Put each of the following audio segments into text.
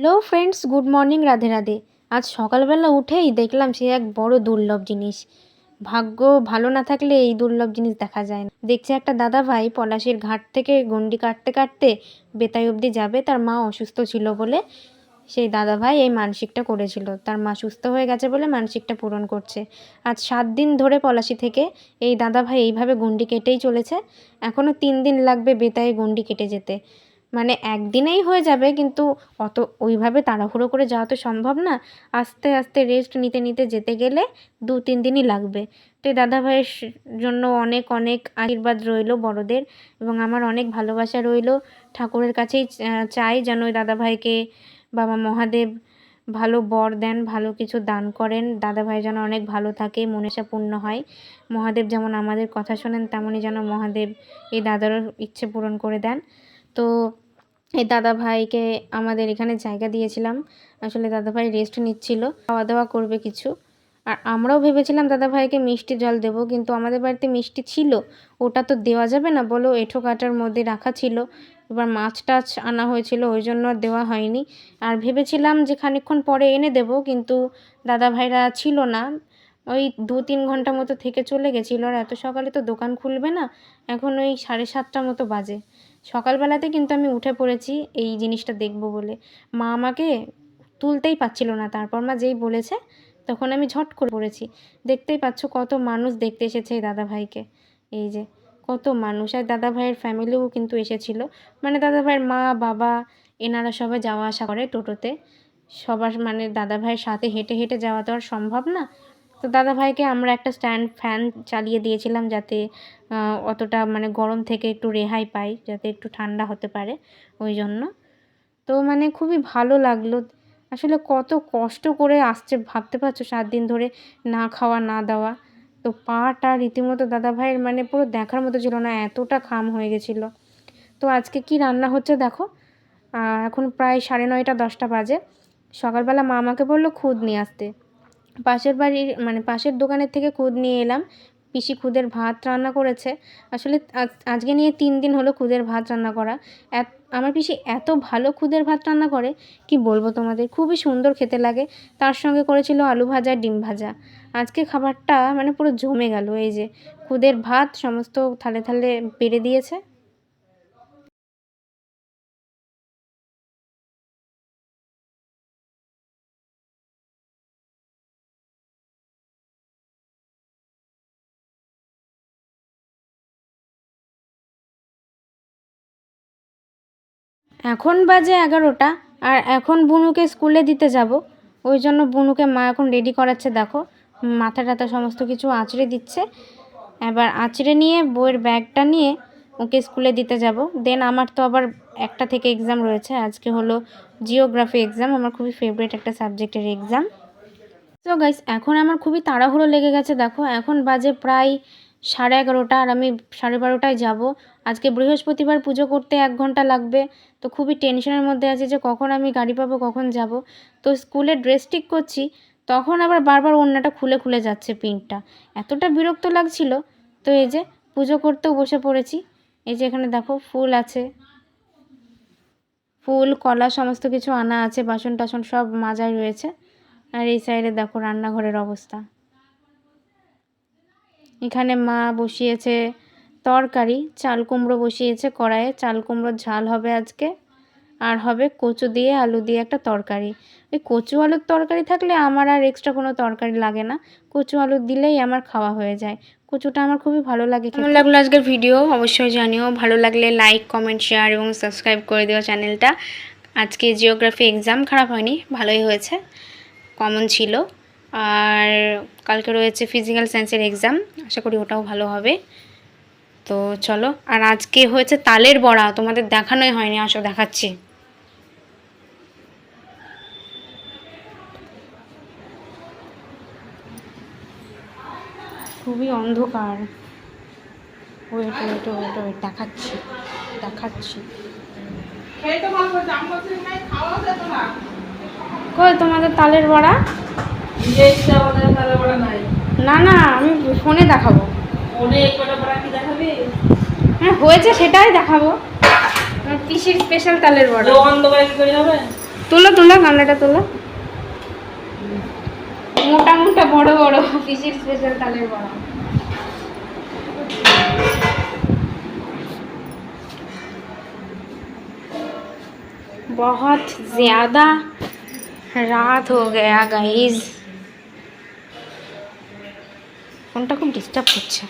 Hello friends good morning Radhe Radhe আজ সকালবেলা উঠেই দেখলাম সে এক বড় দুর্লভ জিনিস। ভাগ্য ভালো না থাকলে এই দুর্লভ জিনিস দেখা যায় না। দেখছে একটা দাদা ভাই পলাশির ঘাট থেকে গন্ডি কাটতে কাটতে বেতাই অবধি যাবে, তার মা অসুস্থ ছিল বলে সেই দাদা ভাই এই মানসিকটা করেছিল। তার মা সুস্থ হয়ে গেছে বলে মানসিকটা পূরণ করছে। আজ সাত দিন ধরে পলাশি থেকে এই দাদা ভাই এইভাবে গন্ডি কেটেই চলেছে। এখনও তিন দিন লাগবে বেতায় গন্ডি কেটে যেতে। মানে একদিনেই হয়ে যাবে, কিন্তু অত ওইভাবে তাড়াহুড়ো করে যাওয়া তো সম্ভব না। আস্তে আস্তে রেস্ট নিতে নিতে যেতে গেলে দু তিন দিনই লাগবে। তো এই দাদা ভাইয়ের জন্য অনেক অনেক আশীর্বাদ রইল বড়দের এবং আমার অনেক ভালোবাসা রইল। ঠাকুরের কাছেই চাই যেন ওই দাদা ভাইকে বাবা মহাদেব ভালো বর দেন, ভালো কিছু দান করেন। দাদা ভাই যেন অনেক ভালো থাকে মনেশা পূর্ণ হয়। মহাদেব যেমন আমাদের কথা শোনেন তেমনই যেন মহাদেব এই দাদারও ইচ্ছে পূরণ করে দেন। তো এই দাদা ভাইকে আমাদের এখানে জায়গা দিয়েছিলাম। আসলে দাদা ভাই রেস্ট নিচ্ছিল খাওয়া দাওয়া করবে কিছু। আর আমরাও ভেবেছিলাম দাদা ভাইকে মিষ্টি জল দেব, কিন্তু আমাদের বাড়িতে মিষ্টি ছিল, ওটা তো দেওয়া যাবে না বলো এঁঠো কাটার মধ্যে রাখা ছিল। এবার মাছ টাছ আনা হয়েছিল, ওই জন্য দেওয়া হয়নি। আর ভেবেছিলাম যে খানিকক্ষণ পরে এনে দেব, কিন্তু দাদা ভাইরা ছিল না। ওই দু তিন ঘণ্টা মতো থেকে চলে গেছিল আর এত সকালে তো দোকান খুলবে না, এখন ওই সাড়ে সাতটা মতো বাজে। সকালবেলাতে কিন্তু আমি উঠে পড়েছি এই জিনিসটা দেখব বলে। মা আমাকে তুলতেই পাচ্ছিল না, তারপর মা যেই বলেছে তখন আমি ঝট করে পড়েছি। দেখতেই পাচ্ছ কত মানুষ দেখতে এসেছে এই দাদা ভাইকে এই যে কত মানুষ, আর দাদা ভাইয়ের ফ্যামিলিও কিন্তু এসেছিল। মানে দাদা ভাইয়ের মা, বাবা, এনারা সবাই যাওয়া আসা করে টোটোতে। সবার মানে দাদা ভাইয়ের সাথে হেঁটে হেঁটে যাওয়া তো আর সম্ভব না। তো দাদা ভাইকে আমরা একটা স্ট্যান্ড ফ্যান চালিয়ে দিয়েছিলাম যাতে অতটা মানে গরম থেকে একটু রেহাই পাই, যাতে একটু ঠান্ডা হতে পারে ওই জন্য। তো মানে খুবই ভালো লাগল। আসলে কত কষ্ট করে আসছে, ভাবতে পারছ সাত দিন ধরে না খাওয়া, না দাওয়া। তো পাটা রীতিমতো দাদা ভাইয়ের মানে পুরো দেখার মতো ছিল না, এতটা খাম হয়ে গেছিল। তো আজকে কি রান্না হচ্ছে দেখো। এখন প্রায় সাড়ে নয়টা, দশটা বাজে। সকালবেলা মা আমাকে বলল, খুদ নিয়ে আসতে। পাশের বাড়ির মানে পাশের দোকানের থেকে খুদ নিয়ে এলাম। পিসি খুদের ভাত রান্না করেছে। আসলে আজ- আজকে নিয়ে তিন দিন হলো খুদের ভাত রান্না করা। আমার পিসি এত ভালো খুদের ভাত রান্না করে, কি বলব তোমাদের? খুবই সুন্দর খেতে লাগে। তার সঙ্গে করেছিল আলু ভাজা, ডিম ভাজা। আজকে খাবারটা মানে পুরো জমে গেল। এই যে, খুদের ভাত সমস্ত থালে থালে বেড়ে দিয়েছে। এখন বাজে এগারোটা, আর এখন বুনুকে স্কুলে দিতে যাব। ওই জন্য বুনুকে মা এখন রেডি করাচ্ছে, দেখো। মাথা টাথা সমস্ত কিছু আঁচড়ে দিচ্ছে। এবার আঁচড়ে নিয়ে বইয়ের ব্যাগটা নিয়ে ওকে স্কুলে দিতে যাব। দেন আমার তো আবার একটা থেকে এক্সাম রয়েছে। আজকে হলো জিওগ্রাফি এক্সাম আমার খুবই ফেভারিট একটা সাবজেক্টের এক্সাম তো গাইস এখন আমার খুবই তাড়াহুড়ো লেগে গেছে, দেখো। এখন বাজে প্রায় সাড়ে এগারোটা আর আমি সাড়ে বারোটায় যাব। আজকে বৃহস্পতিবার পুজো করতে এক ঘণ্টা লাগবে। তো খুবই টেনশনের মধ্যে আছে যে কখন আমি গাড়ি পাবো, কখন যাব। তো স্কুলে ড্রেস ঠিক করছি, তখন আবার বারবার ওড়নাটা খুলে খুলে যাচ্ছে পিনটা। এতটা বিরক্ত লাগছিল। তো এই যে পুজো করতেও বসে পড়েছি। এই যে এখানে দেখো ফুল আছে। ফুল, কলা, সমস্ত কিছু আনা আছে বাসন টাসন সব মাজায় রয়েছে। আর এই সাইডে দেখো রান্নাঘরের অবস্থা। এখানে মা বসিয়েছে তরকারি, চাল কুমড়ো বসিয়েছে কড়াইয়ে, চাল কুমড়োর ঝাল হবে আজকে। আর হবে কচু দিয়ে আলু দিয়ে একটা তরকারি। ওই কচু আলুর তরকারি থাকলে আমার আর এক্সট্রা কোনো তরকারি লাগে না। কচু আলু দিলেই আমার খাওয়া হয়ে যায়। কচুটা আমার খুবই ভালো লাগে কেমন লাগল আজকের ভিডিও? অবশ্যই জানিও। ভালো লাগলে লাইক কমেন্ট শেয়ার এবং সাবস্ক্রাইব করে দিও চ্যানেলটা আজকে জিওগ্রাফি এক্সাম খারাপ হয়নি, ভালোই হয়েছে। কমন ছিল। আর কালকে রয়েছে ফিজিক্যাল সায়েন্সের এক্সাম আশা করি ওটাও ভালো হবে। তো চলো আর আজকে হয়েছে তালের বড়া তোমাদের দেখানোই হয়নি আসো দেখাচ্ছি। খুবই অন্ধকার। ওয়েট ওয়েট ওয়েট ওয়েট দেখাচ্ছি দেখাচ্ছি। কই তোমাদের তালের বড়া? না না আমি ফোনে দেখাবো হ্যাঁ হয়েছে সেটাই দেখাবো আমার পিসির স্পেশাল তালের বড়া অন্ধকারে কি করে হবে তোলো তোলো গামলাটা তোলো মোটা মোটা বড় বড় পিসির স্পেশাল তালের বড়া बहुत ज़्यादा রাত हो गया गाइस ফোনটা খুব ডিস্টার্ব করছে।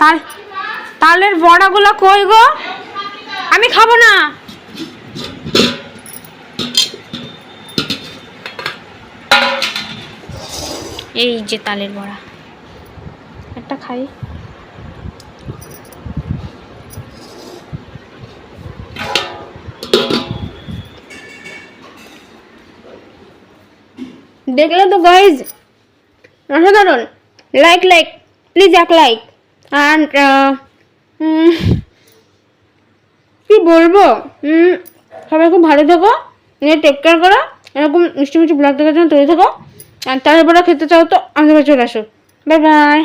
তাল তালের বড়াগুলো কই গো? আমি খাব না। এই যে তালের বড়া। একটা খাই। দেখলে তো গাইজ অসাধারণ। Like like. Please act like. And কি বলব? সবাই খুব ভালো থাকো। নিয়ে টেক কেয়ার করো। এরকম মিষ্টি মিষ্টি ব্লগ দেখার জন্য তৈরি থাকো। আর তারপরে খেতে চাও তো আমাদের চলে আসো। Bye bye